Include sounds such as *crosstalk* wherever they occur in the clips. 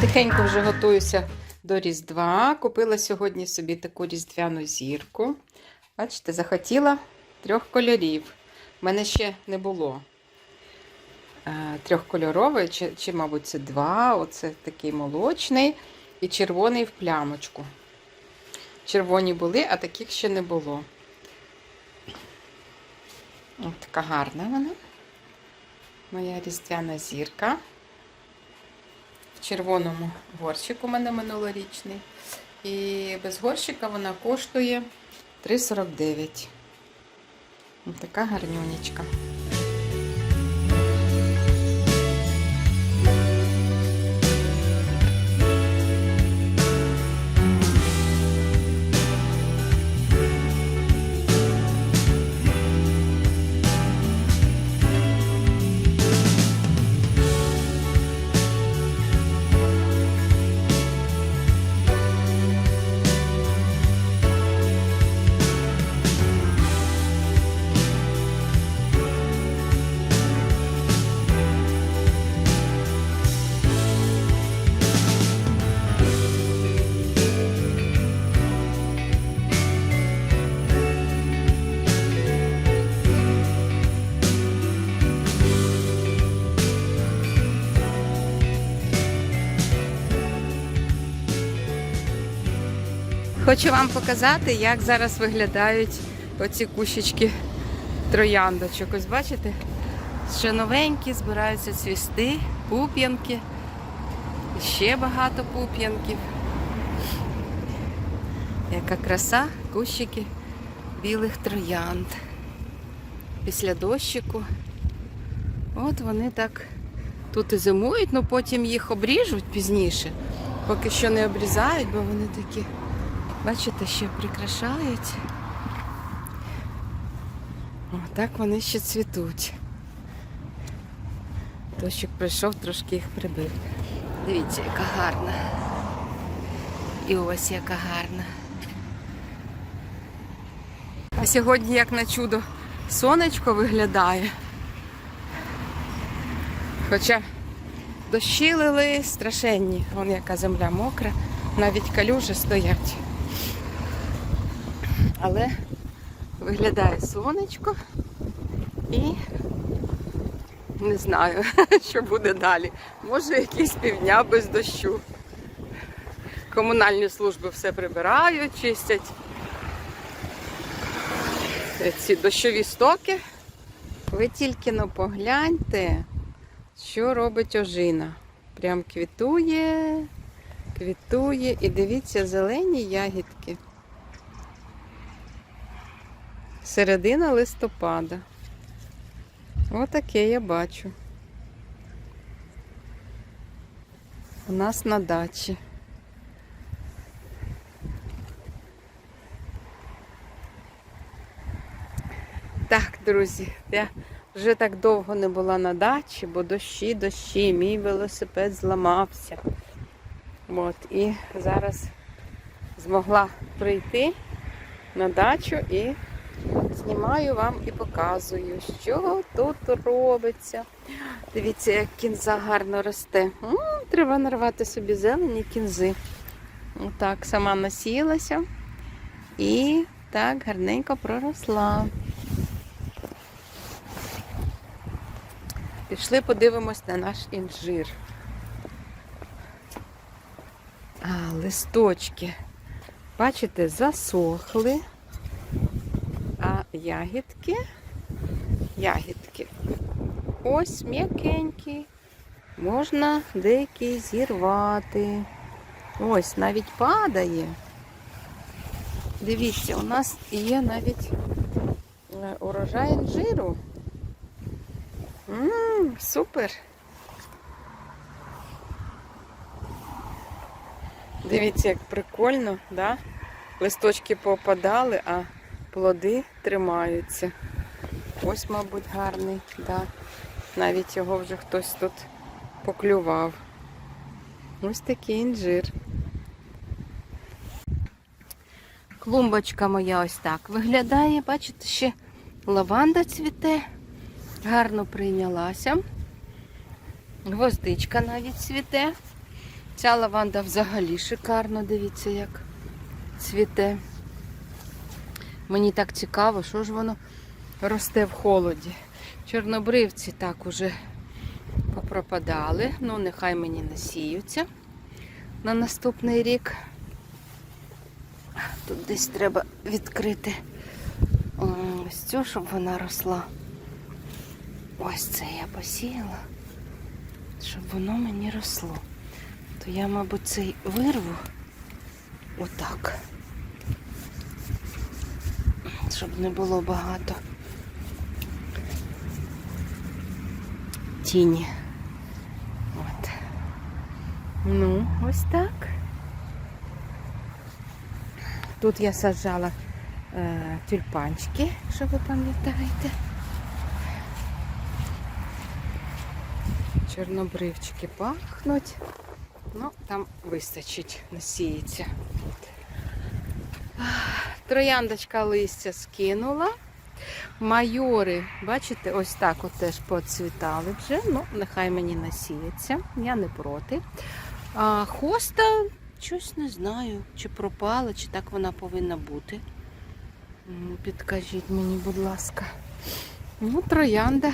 Тихенько вже готуюся до Різдва. Купила сьогодні собі таку різдвяну зірку. Бачите, захотіла трьох кольорів. У мене ще не було е, трьохкольорової, чи, чи, мабуть, це два. Оце такий молочний і червоний в плямочку. Червоні були, а таких ще не було. Ось така гарна вона. Моя різдвяна зірка. Червоному горщику у мене минулорічний. І без горщика вона коштує 3,49. Ось така гарнюнечка. Хочу вам показати, як зараз виглядають оці кущички трояндочок. Ось бачите? Ще новенькі, збираються цвісти, пуп'янки. Ще багато пуп'янків. Яка краса, кущики білих троянд. Після дощику. От вони так тут і зимують, але потім їх обріжуть пізніше. Поки що не обрізають, бо вони такі. Бачите, ще прикрашають. О, так вони ще цвітуть. Дощик прийшов, трошки їх прибив. Дивіться, яка гарна. І ось яка гарна. А сьогодні, як на чудо, сонечко виглядає. Хоча дощі страшенні. Вон яка земля мокра, навіть калюжі стоять. Але виглядає сонечко і не знаю, *laughs* що буде далі. Може якісь півдня без дощу. Комунальні служби все прибирають, чистять ці дощові стоки. Ви тільки но погляньте, що робить ожина. Прям квітує, квітує і дивіться зелені ягідки. Середина листопада. Отаке я бачу. У нас на дачі. Так, друзі, я вже так довго не була на дачі, бо дощі, дощі, мій велосипед зламався. От, і зараз змогла прийти на дачу і знімаю вам і показую, що тут робиться. Дивіться, як кінза гарно росте. Треба нарвати собі зелені кінзи. Отак, сама насіялася і так гарненько проросла. Пішли, подивимось на наш інжир. А, листочки. Бачите, засохли. Ягідки, ягідки. Ось м'якенькі. Можна деякі зірвати. Ось навіть падає. Дивіться, у нас є навіть е, урожай інжиру. Ммм, супер. Дивіться, як прикольно, да? Листочки попадали, а плоди тримаються. Ось, мабуть, гарний, да. Навіть його вже хтось тут поклював. Ось такий інжир. Клумбочка моя ось так виглядає. Бачите, ще лаванда цвіте, гарно прийнялася. Гвоздичка навіть цвіте. Ця лаванда взагалі шикарно, дивіться, як цвіте. Мені так цікаво, що ж воно росте в холоді. Чорнобривці так уже попропадали. Ну, нехай мені насіються на наступний рік. Тут десь треба відкрити ось цю, щоб вона росла. Ось це я посіяла, щоб воно мені росло. То я, мабуть, цей вирву отак. Щоб не було багато тіні. От. Ну, ось так. Тут я саджала е, тюльпанчики, якщо ви пам'ятаєте. Чорнобривчики пахнуть. Ну, там вистачить, насіється. Трояндочка листя скинула. Майори, бачите, ось так от теж поцвітали вже. Ну, нехай мені насіється, я не проти. А хоста, щось не знаю, чи пропала, чи так вона повинна бути. Підкажіть мені, будь ласка. Ну, троянда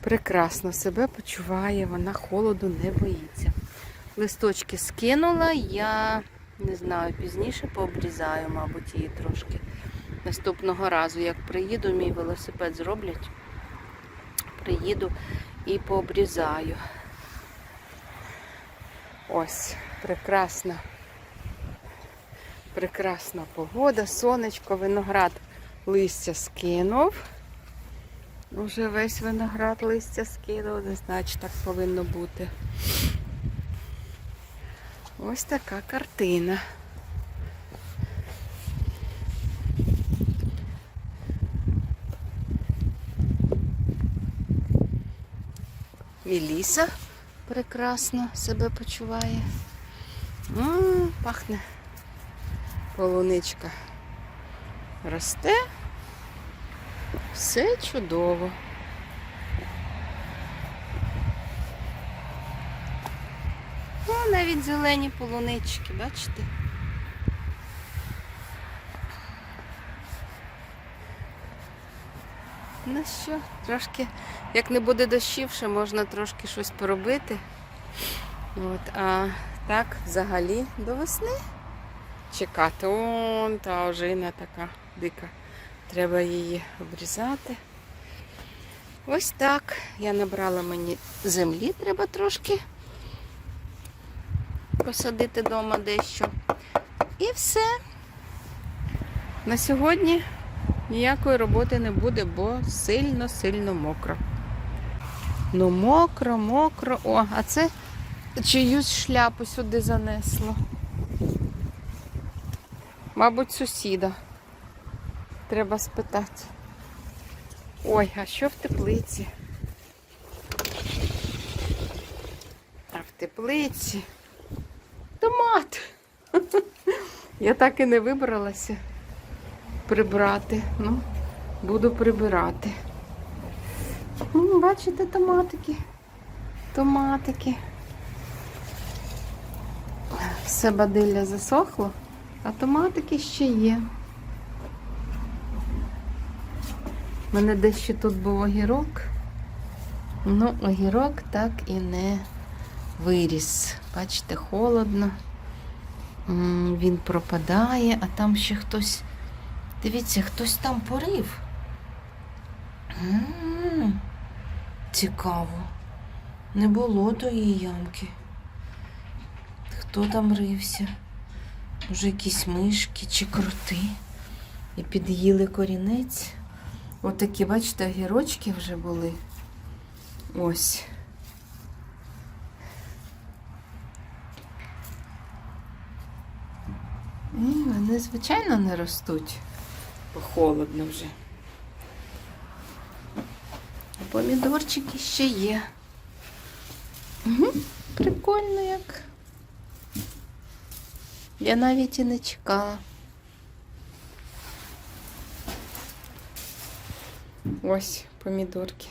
прекрасно себе почуває, вона холоду не боїться. Листочки скинула, я не знаю, пізніше пообрізаю, мабуть, її трошки. Наступного разу, як приїду, мій велосипед зроблять, приїду і пообрізаю. Ось, прекрасна, прекрасна погода, сонечко, виноград листя скинув. Уже весь виноград листя скинув, не знаю, чи так повинно бути. Ось така картина. Міліса прекрасно себе почуває. М, пахне полуничка. Росте. Все чудово. О, навіть зелені полунички, бачите? Ну що, трошки, як не буде дощів, ще можна трошки щось поробити. От, а так, взагалі, до весни чекати. Он та ожина така дика. Треба її обрізати. Ось так. Я набрала мені землі, треба трошки посадити вдома дещо. І все. На сьогодні ніякої роботи не буде, бо сильно-сильно мокро. Ну, мокро, мокро. О, а це чиюсь шляпу сюди занесло. Мабуть, сусіда. Треба спитати. Ой, а що в теплиці? А в теплиці томат. *laughs* Я так і не вибралася прибрати. Ну, буду прибирати. Бачите, томатики. Томатики. Все бадилля засохло, а томатики ще є. У мене дещо тут був огірок. Ну, огірок так і не виріс. Бачите, холодно. Він пропадає, а там ще хтось. Дивіться, хтось там порив. Цікаво. Не було тої ямки. Хто там рився? Може, якісь мишки чи кроти. І під'їли корінець. Отакі, бачите, огірочки вже були. Ось. І вони, звичайно, не ростуть, бо холодно вже. Помідорчики ще є. Угу, прикольно як. Я навіть і не чекала. Ось помідорки.